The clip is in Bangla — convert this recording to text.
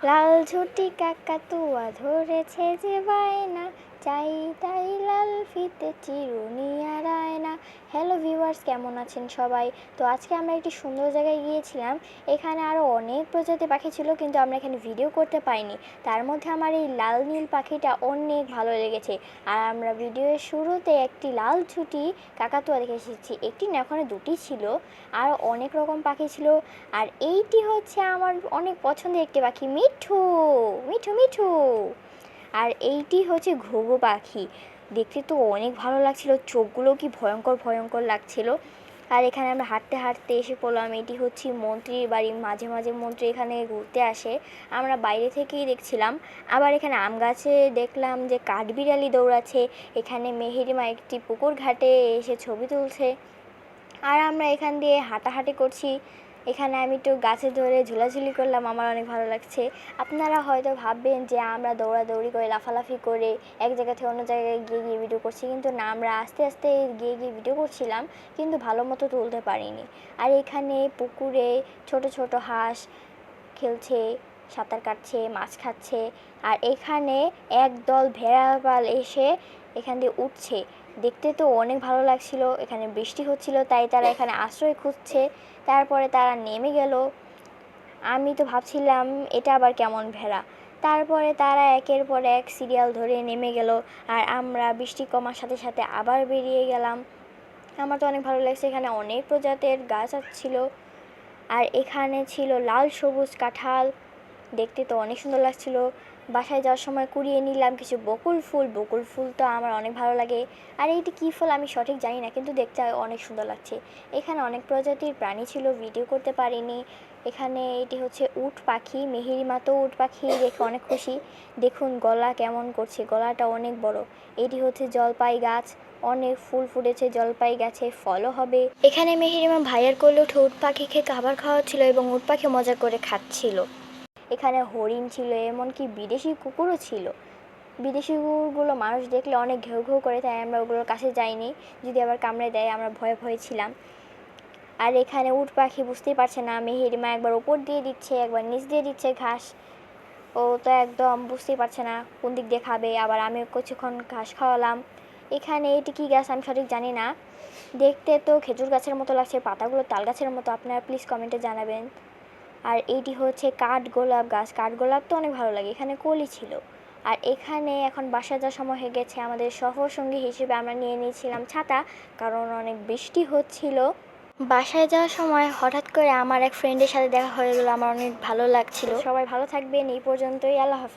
লাল ঝুটি কাকাতুয়া ধরেছে যে বায়না। চাই তাই লাল ফিতে চিরুনি আর আয়না হ্যালো ভিউয়ার্স কেমন আছেন সবাই? তো আজকে আমরা একটি সুন্দর জায়গায় গিয়েছিলাম। এখানে আরও অনেক প্রজাতি পাখি ছিল, কিন্তু আমরা এখানে ভিডিও করতে পাইনি তার মধ্যে আমার এই লাল নীল পাখিটা অনেক ভালো লেগেছে। আর আমরা ভিডিওর শুরুতে একটি লাল ছুটি কাকাতুয়া দেখে এসেছি। একটি না ওখানে দুটি ছিল। আর অনেক রকম পাখি ছিল। আর এইটি হচ্ছে আমার অনেক পছন্দের একটি পাখি, মিঠু। মিঠু মিঠু। আর এইটি হচ্ছে ঘুঘু পাখি। দেখতে তো অনেক ভালো লাগছিল চোখগুলো কি ভয়ঙ্কর ভয়ঙ্কর লাগছিল। আর এখানে আমরা হাঁটতে হাঁটতে এসে পড়লাম, এটি হচ্ছে মন্ত্রীর বাড়ি মাঝে মাঝে মন্ত্রী এখানে ঘুরতে আসে। আমরা বাইরে থেকেই দেখছিলাম। আবার এখানে আম গাছে দেখলাম যে কাঠবিড়ালি দৌড়াচ্ছে। এখানে মেহেরিমা একটি পুকুর ঘাটে এসে ছবি তুলছে। আর আমরা এখান দিয়ে হাঁটাহাঁটি করছি। এখানে আমি একটু গাছে ধরে ঝুলাঝুলি করলাম, আমার অনেক ভালো লাগছে। আপনারা হয়তো ভাববেন যে আমরা দৌড়াদৌড়ি করে, লাফালাফি করে এক জায়গা থেকে অন্য জায়গায় গিয়ে গিয়ে ভিডিও করছি, কিন্তু না, আমরা আস্তে আস্তে গিয়ে গিয়ে ভিডিও করছিলাম, কিন্তু ভালো মতো তুলতে পারিনি। আর এখানে পুকুরে ছোট ছোট হাঁস খেলছে সাঁতার কাটছে, মাছ খাচ্ছে আর এখানে একদল ভেড়াপাল এসে এখান দিয়ে উঠছে। দেখতে তো অনেক ভালো লাগছিল, এখানে বৃষ্টি হচ্ছিল, তাই তারা এখানে আশ্রয় খুঁজছে। তারপরে তারা নেমে গেল। আমি তো ভাবছিলাম, এটা আবার কেমন ভেড়া? তারপরে তারা একের পর এক সিরিয়াল ধরে নেমে গেল আর আমরা বৃষ্টি কমার সাথে সাথে আবার বেরিয়ে গেলাম। আমার তো অনেক ভালো লাগছে, এখানে অনেক প্রজাতির গাছ ছিল। আর এখানে ছিল লাল সবুজ কাঁঠাল। দেখতে তো অনেক সুন্দর লাগছিল। বাসায় যাওয়ার সময় কুড়িয়ে নিলাম কিছু বকুল ফুল। বকুল ফুল তো আমার অনেক ভালো লাগে। আর এইটি কী ফুল আমি সঠিক জানি না, কিন্তু দেখতে অনেক সুন্দর লাগছে। এখানে অনেক প্রজাতির প্রাণী ছিল, ভিডিও করতে পারিনি। এখানে এটি হচ্ছে উট পাখি মেহেরিমা তো উট পাখি, দেখে অনেক খুশি। দেখুন গলা কেমন করছে, গলাটা অনেক বড়। এটি হচ্ছে জলপাই গাছ, অনেক ফুল ফুটেছে জলপাই গাছে, ফলও হবে। এখানে মেহেরিমা ভাইয়ার কোলে উঠে উট পাখিকে খাবার খাওয়াচ্ছিল এবং উট পাখি মজা করে খাচ্ছিল। এখানে হরিণ ছিল, এমনকি বিদেশি কুকুরও ছিল। বিদেশি কুকুরগুলো মানুষ দেখলে অনেক ঘেউ ঘেউ করে, তাই আমরা ওগুলোর কাছে যাইনি। যদি আবার কামড়ে দেয়, আমরা ভয়ে ভয়ে ছিলাম। আর এখানে উট পাখি বুঝতেই পারছে না, মেহেরিমা একবার উপর দিয়ে দিচ্ছে, একবার নিচ দিয়ে দিচ্ছে ঘাস। ও তো একদম বুঝতেই পারছে না কোন দিক দিয়ে খাবে, আবার আমি কিছুক্ষণ ঘাস খাওয়ালাম। এখানে এটি কী গাছ আমি সঠিক জানি না। দেখতে তো খেজুর গাছের মতো লাগছে, পাতাগুলো তাল গাছের মতো। আপনারা প্লিজ কমেন্টে জানাবেন। আর এটি হচ্ছে কাঠগোলাপ গাছ। কাঠগোলাপ তো অনেক ভালো লাগে, এখানে কলি ছিল। আর এখানে এখন বাসা যাওয়ার সময় হয়ে গেছে, আমাদের সফর সঙ্গী হিসেবে আমরা নিয়ে নিয়েছিলাম ছাতা, কারণ অনেক বৃষ্টি হচ্ছিল। বাসায় যাওয়ার সময় হঠাৎ করে আমার এক ফ্রেন্ডের সাথে দেখা হয়ে গেলো, আমার অনেক ভালো লাগছিল। সবাই ভালো থাকবেন, এই পর্যন্তই, আল্লাহ হাফেজ।